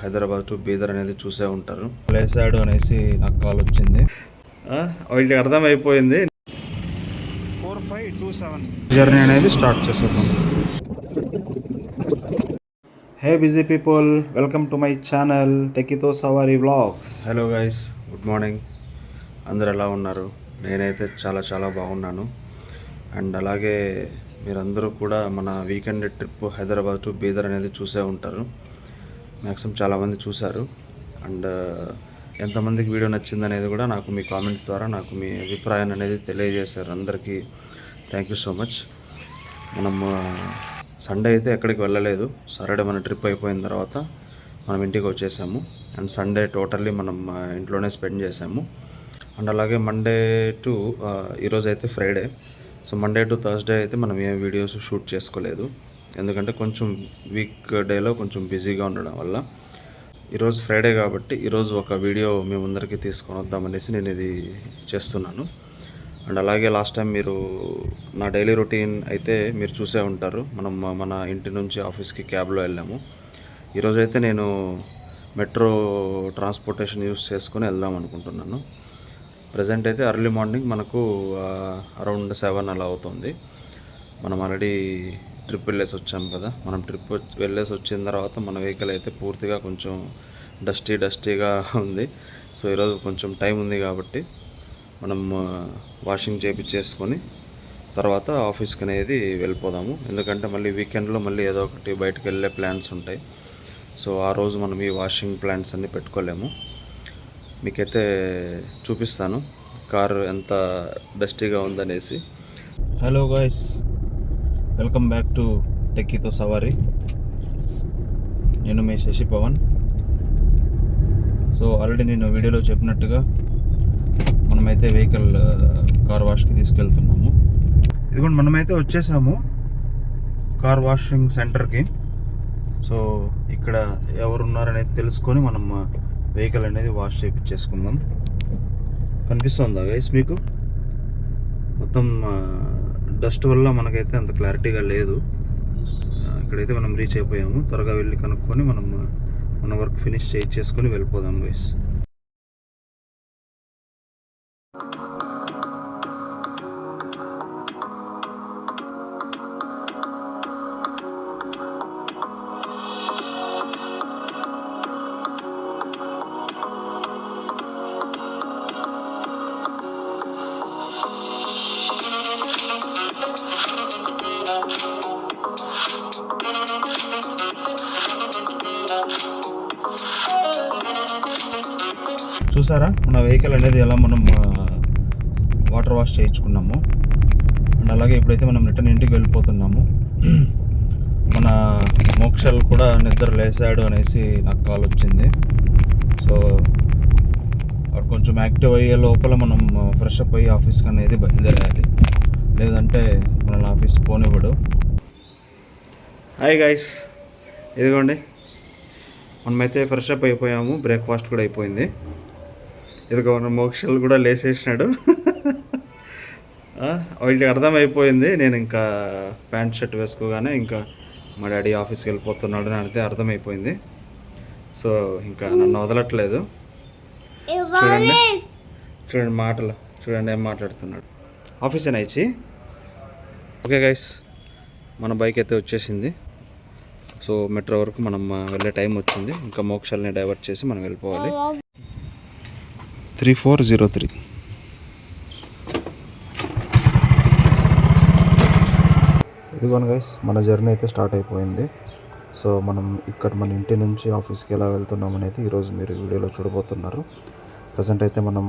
Hyderabad to Bidar అనేది చూసే ఉంటారు. లేసాడు అనేసి నాకు కాల్ వచ్చింది. వీళ్ళకి అర్థమైపోయింది. Four five two seven. Journey అనేది స్టార్ట్ చేసేద్దాం. Hey busy people welcome to my channel టెకితో సవారీ vlogs. Hello guys good morning. అందరు ఎలా ఉన్నారు? నేనైతే చాలా చాలా బాగున్నాను. అండ్ అలాగే మీరందరూ కూడా మన weekend trip Hyderabad to Bidar అనేది చూసే ఉంటారు. మ్యాక్సిమం చాలామంది చూశారు. అండ్ ఎంతమందికి వీడియో నచ్చింది అనేది కూడా నాకు మీ కామెంట్స్ ద్వారా నాకు మీ అభిప్రాయాన్ని అనేది తెలియజేశారు అందరికీ. Thank you so much. మనం సండే అయితే ఎక్కడికి వెళ్ళలేదు. సాటర్డే మన ట్రిప్ అయిపోయిన తర్వాత మనం ఇంటికి వచ్చేసాము. అండ్ సండే టోటల్లీ మనం ఇంట్లోనే స్పెండ్ చేసాము. అండ్ అలాగే మండే టు ఈరోజు అయితే Friday. So Monday to Thursday అయితే మనం ఏ వీడియోస్ షూట్ చేసుకోలేదు. ఎందుకంటే కొంచెం వీక్ డేలో కొంచెం బిజీగా ఉండడం వల్ల. ఈరోజు ఫ్రైడే కాబట్టి ఈరోజు ఒక వీడియో మేము ముందరికి తీసుకొని వద్దామనేసి నేను ఇది చేస్తున్నాను. అండ్ అలాగే లాస్ట్ టైం మీరు నా డైలీ రొటీన్ అయితే మీరు చూసే ఉంటారు. మనం మన ఇంటి నుంచి ఆఫీస్కి క్యాబ్లో వెళ్ళాము. ఈరోజు అయితే నేను మెట్రో ట్రాన్స్పోర్టేషన్ యూస్ చేసుకొని వెళ్దాం అనుకుంటున్నాను. ప్రజెంట్ అయితే అర్లీ మార్నింగ్ మనకు అరౌండ్ సెవెన్ అలా అవుతుంది. మనం ఆల్రెడీ ట్రిప్ వెళ్ళేసి వచ్చాం కదా. మనం ట్రిప్ వెళ్ళేసి వచ్చిన తర్వాత మన వెహికల్ అయితే పూర్తిగా కొంచెం డస్టీ డస్టీగా ఉంది. సో ఈరోజు కొంచెం టైం ఉంది కాబట్టి మనం వాషింగ్ చేపించేసుకొని తర్వాత ఆఫీస్కి అనేది వెళ్ళిపోదాము. ఎందుకంటే మళ్ళీ వీకెండ్లో మళ్ళీ ఏదో ఒకటి బయటకు వెళ్ళే ప్లాన్స్ ఉంటాయి. సో ఆ రోజు మనం ఈ వాషింగ్ ప్లాన్స్ అన్నీ పెట్టుకోలేము. మీకైతే చూపిస్తాను. కారు ఎంత డస్టీగా ఉందనేసి. Hello guys welcome back to టెక్కీతో సవారీ. నేను మీ శశి పవన్. సో ఆల్రెడీ నేను వీడియోలో చెప్పినట్టుగా మనమైతే వెహికల్ కార్ వాష్కి తీసుకెళ్తున్నాము. ఇదిగోండి మనమైతే వచ్చేసాము కార్ వాషింగ్ సెంటర్కి. సో ఇక్కడ ఎవరు ఉన్నారనేది తెలుసుకొని మనం వెహికల్ అనేది వాష్ చేయించేసుకుందాం కనిపిస్తుందా గైస్ మీకు? మొత్తం డస్ట్ వల్ల మనకైతే అంత క్లారిటీగా లేదు. ఇక్కడైతే మనం రీచ్ అయిపోయాము. త్వరగా వెళ్ళి కనుక్కొని మనం మన వర్క్ ఫినిష్ చేయించేసుకొని వెళ్ళిపోదాం గైస్ చూసారా? మన వెహికల్ అనేది ఎలా మనం వాటర్ వాష్ చేయించుకున్నాము. అండ్ అలాగే ఇప్పుడైతే మనం రిటర్న్ ఇంటికి వెళ్ళిపోతున్నాము. మన మోక్షల్ కూడా నిద్ర లేసాడు అనేసి నాకు కాల్ వచ్చింది. సో అక్కడ కొంచెం యాక్టివ్ అయ్యే లోపల మనం ఫ్రెష్ అప్ అయ్యి ఆఫీస్కి అనేది బయలుదేరాలి. లేదంటే మనల్ని ఆఫీస్ పోనివ్వడు. హాయ్ గైస్ ఇదిగోండి. మనమైతే ఫ్రెష్ అప్ అయిపోయాము. బ్రేక్ఫాస్ట్ కూడా అయిపోయింది. ఇదిగో మన మోక్షలు కూడా లేచేసినాడు ఆ, వీళ్ళకి అర్థమైపోయింది. నేను ఇంకా ప్యాంట్ షర్ట్ వేసుకోగానే ఇంకా మా డాడీ ఆఫీస్కి వెళ్ళిపోతున్నాడు అని అయితే అర్థమైపోయింది. సో ఇంకా నన్ను వదలట్లేదు. చూడండి. చూడండి మాటలు. చూడండి ఏం మాట్లాడుతున్నాడు. ఆఫీస్ అయినా ఇచ్చి? ఓకే గైస్ మన బైక్ అయితే వచ్చేసింది. సో మెట్రో వరకు మనం వెళ్ళే టైం వచ్చింది. ఇంకా మోక్షాలని డైవర్ట్ చేసి మనం వెళ్ళిపోవాలి. Three four zero three. ఇదిగోను guys మన జర్నీ అయితే స్టార్ట్ అయిపోయింది. సో మనం ఇక్కడ మన ఇంటి నుంచి ఆఫీస్కి ఎలా వెళ్తున్నాం అనేది ఈరోజు మీరు వీడియోలో చూడబోతున్నారు. ప్రజెంట్ అయితే మనం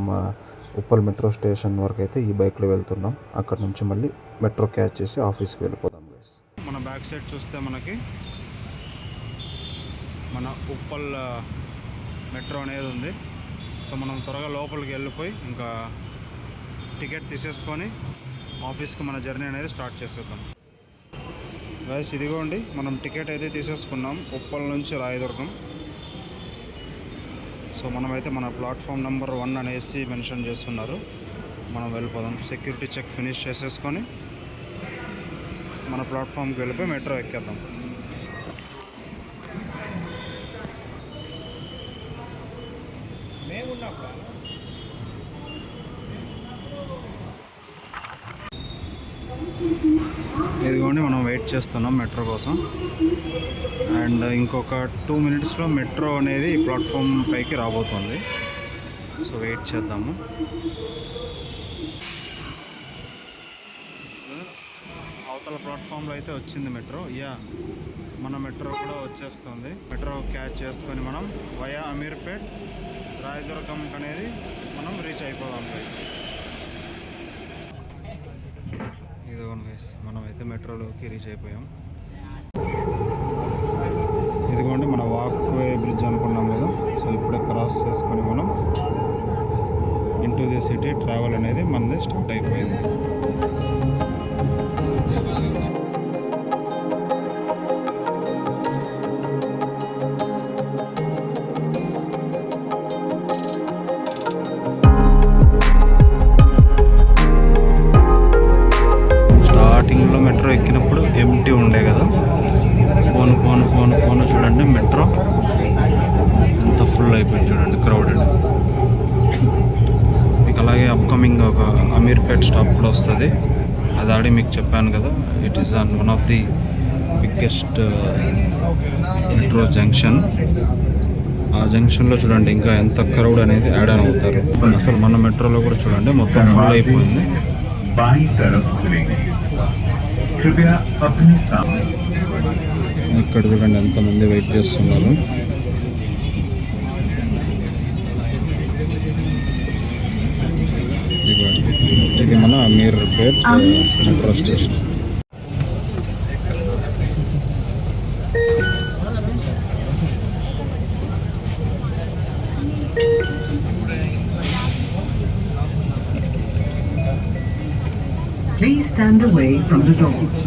ఉప్పల్ మెట్రో స్టేషన్ వరకు అయితే ఈ బైక్లో వెళ్తున్నాం. అక్కడ నుంచి మళ్ళీ మెట్రో క్యాచ్ చేసి ఆఫీస్కి వెళ్ళిపోదాం గైస్ మన బ్యాక్ సైడ్ చూస్తే మనకి మన ఉప్పల్ మెట్రో అనేది ఉంది. సో మనం త్వరగా లోపలికి వెళ్ళిపోయి ఇంకా టికెట్ తీసేసుకొని ఆఫీస్కి మన జర్నీ అనేది స్టార్ట్ చేసేద్దాం. గైస్ ఇదిగోండి మనం టికెట్ అయితే తీసేసుకున్నాం. ఉప్పల్ నుంచి రాయదుర్గం. సో మనమైతే మన ప్లాట్ఫామ్ నెంబర్ వన్ అనేసి మెన్షన్ చేస్తున్నారు. మనం వెళ్ళిపోదాం. సెక్యూరిటీ చెక్ ఫినిష్ చేసేసుకొని మన ప్లాట్ఫామ్కి వెళ్ళిపోయి మెట్రో ఎక్కేద్దాం. ఇదిగోండి మనం వెయిట్ చేస్తున్నాం మెట్రో కోసం. అండ్ ఇంకొక టూ మినిట్స్లో మెట్రో అనేది ప్లాట్ఫామ్ పైకి రాబోతుంది. సో వెయిట్ చేద్దాము. అవతల ప్లాట్ఫామ్లో అయితే వచ్చింది మెట్రో యా మన మెట్రో కూడా వచ్చేస్తుంది. మెట్రో క్యాచ్ చేసుకొని మనం వయా అమీర్పేట్ రాయదుర్గం అనేది మనం రీచ్ అయిపోదాం గైస్ ఇదిగోండి గైస్ మనం అయితే మెట్రోలోకి రీచ్ అయిపోయాం. ఇదిగోండి మన వాక్వే బ్రిడ్జ్ అనుకున్నాం కదా. సో ఇప్పుడే క్రాస్ చేసుకొని మనం ఇంటూ ది సిటీ ట్రావెల్ అనేది మనది స్టార్ట్ అయిపోయింది. అమీర్పేట్ స్టాప్ కూడా వస్తుంది. అది ఆడి మీకు చెప్పాను కదా it is on one of the biggest metro junction ఆ జంక్షన్లో చూడండి ఇంకా ఎంత క్రౌడ్ అనేది యాడ్ ఆన్ అవుతారు. అసలు మన మెట్రోలో కూడా చూడండి మొత్తం ఫుల్ అయిపోయింది. ఇక్కడ చూడండి ఎంతమంది వెయిట్ చేస్తున్నారు. Ameerpet metro station Please stand away from the doors.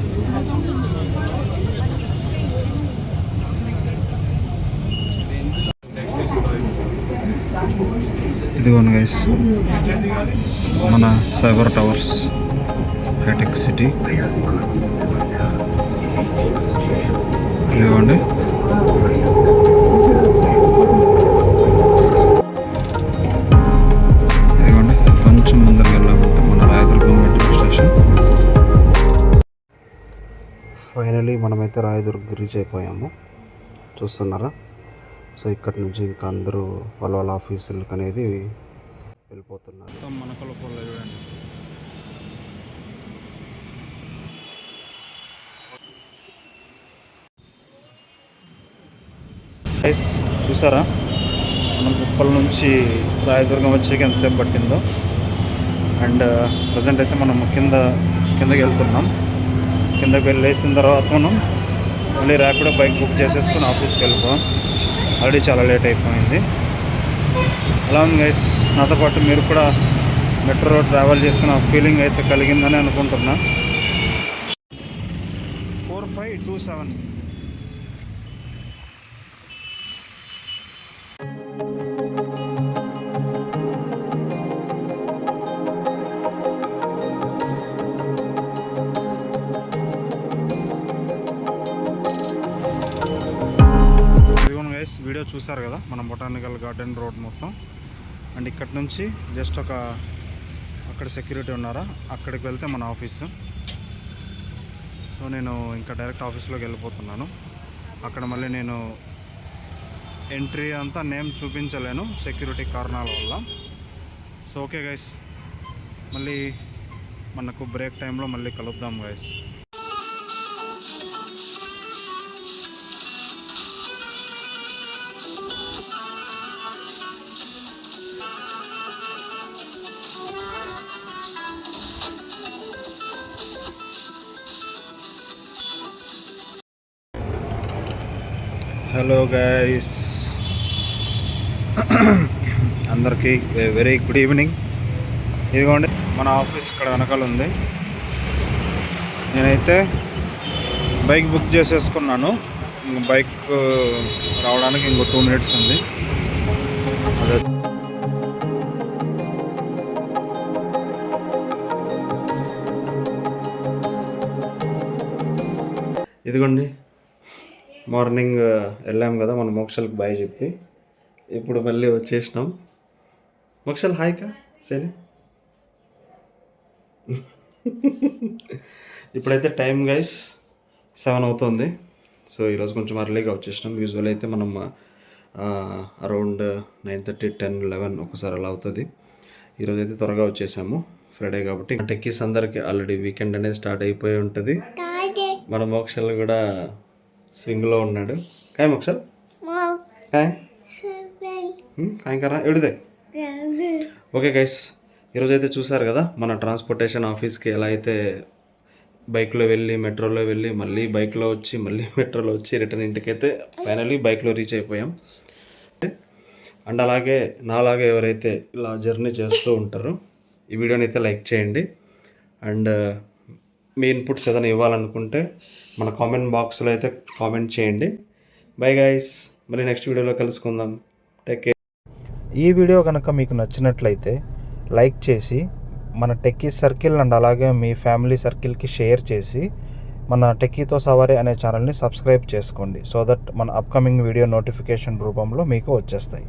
ఇదిగోండి గైస్ మన సైబర్ టవర్స్ హైటెక్ సిటీ ఇదిగోండి. ఇదిగోండి. కొంచెం ముందరికి వెళ్ళామంటే మన రాయదుర్గం మెట్రో స్టేషన్. ఫైనలీ మనమైతే రాయదుర్గ్ రీచ్ అయిపోయాము. చూస్తున్నారా? సో ఇక్కడ నుంచి ఇంకా అందరూ వాళ్ళ వాళ్ళ ఆఫీసులకు అనేది వెళ్ళిపోతున్నారు. మొత్తం మనకల చూడండి గైస్ చూసారా? మనం ఉప్పల్ నుంచి రాయదుర్గం వచ్చేకి ఎంతసేపు పట్టిందో. అండ్ uh, ప్రజెంట్ అయితే మనం కింద కిందకి వెళ్తున్నాం. కిందకి వెళ్ళేసిన తర్వాత మనం మళ్ళీ ర్యాపిడో బైక్ బుక్ చేసేసుకుని ఆఫీస్కి వెళ్ళిపోం ఆల్రెడీ చాలా లేట్ అయిపోయింది. అలా ఉంది గైస్ నాతో పాటు మీరు కూడా మెట్రో ట్రావెల్ చేసిన ఫీలింగ్ అయితే కలిగిందని అనుకుంటున్నా. ఫోర్ ఫైవ్ టూ సెవెన్ చూసారు కదా మన బొటానికల్ గార్డెన్ రోడ్ మొత్తం. అండ్ ఇక్కడ నుంచి జస్ట్ ఒక అక్కడ సెక్యూరిటీ ఉన్నారా అక్కడికి వెళ్తే మన ఆఫీసు. సో నేను ఇంకా డైరెక్ట్ ఆఫీస్లోకి వెళ్ళిపోతున్నాను. అక్కడ మళ్ళీ నేను ఎంట్రీ అంతా నేమ్ చూపించలేను సెక్యూరిటీ కారణాల వల్ల. సో ఓకే గైస్ మళ్ళీ మనకు బ్రేక్ టైంలో మళ్ళీ కలుద్దాం గైస్. హలో గైస్ అందరికీ వెరీ గుడ్ ఈవినింగ్ ఇదిగోండి మన ఆఫీస్ ఇక్కడ వెనకాల ఉంది. నేనైతే బైక్ బుక్ చేసేసుకున్నాను. బైక్ రావడానికి ఇంకో టూ మినిట్స్ ఉంది. అదే. ఇదిగోండి మార్నింగ్ వెళ్ళాం కదా మన మోక్షలకు బాయ్ చెప్పి. ఇప్పుడు మళ్ళీ వచ్చేసినాం. మోక్షల్ హాయ్ కా సరే ఇప్పుడైతే టైం గైస్ సెవెన్ అవుతుంది. సో ఈరోజు కొంచెం అర్లీగా వచ్చేసినాం. యూజువల్ అయితే మనం around nine thirty ten eleven ఒకసారి అలా అవుతుంది. ఈరోజు అయితే త్వరగా వచ్చేసాము. ఫ్రైడే కాబట్టి టెక్కీస్ అందరికి ఆల్రెడీ వీకెండ్ అనేది స్టార్ట్ అయిపోయి ఉంటుంది. మన మోక్షల్ కూడా స్వింగ్లో ఉన్నాడు. కాయ్ మోక్షల్ కాయ్. కరా ఎడుదే ఓకే గైస్ ఈరోజు అయితే చూసారు కదా మన ట్రాన్స్పోర్టేషన్ ఆఫీస్కి ఎలా అయితే బైక్లో వెళ్ళి మెట్రోలో వెళ్ళి మళ్ళీ బైక్లో వచ్చి మళ్ళీ మెట్రోలో వచ్చి రిటర్న్ ఇంటికైతే ఫైనల్లీ బైక్లో రీచ్ అయిపోయాం. అండ్ అలాగే నాలాగే ఎవరైతే ఇలా జర్నీ చేస్తూ ఉంటారో ఈ వీడియోని అయితే లైక్ చేయండి. అండ్ మీ ఇన్పుట్స్ ఏదైనా ఇవ్వాలనుకుంటే మన కామెంట్ బాక్స్లో అయితే కామెంట్ చేయండి. బై గైస్ మరి నెక్స్ట్ వీడియోలో కలుసుకుందాం. టెక్ కేర్ ఈ వీడియో కనుక మీకు నచ్చినట్లయితే లైక్ చేసి మన టెక్కీ సర్కిల్ అండ్ అలాగే మీ ఫ్యామిలీ సర్కిల్కి షేర్ చేసి మన టెక్కీతో సవారీ అనే ఛానల్ని సబ్స్క్రైబ్ చేసుకోండి. సో దట్ మన అప్కమింగ్ వీడియో నోటిఫికేషన్ రూపంలో మీకు వచ్చేస్తాయి.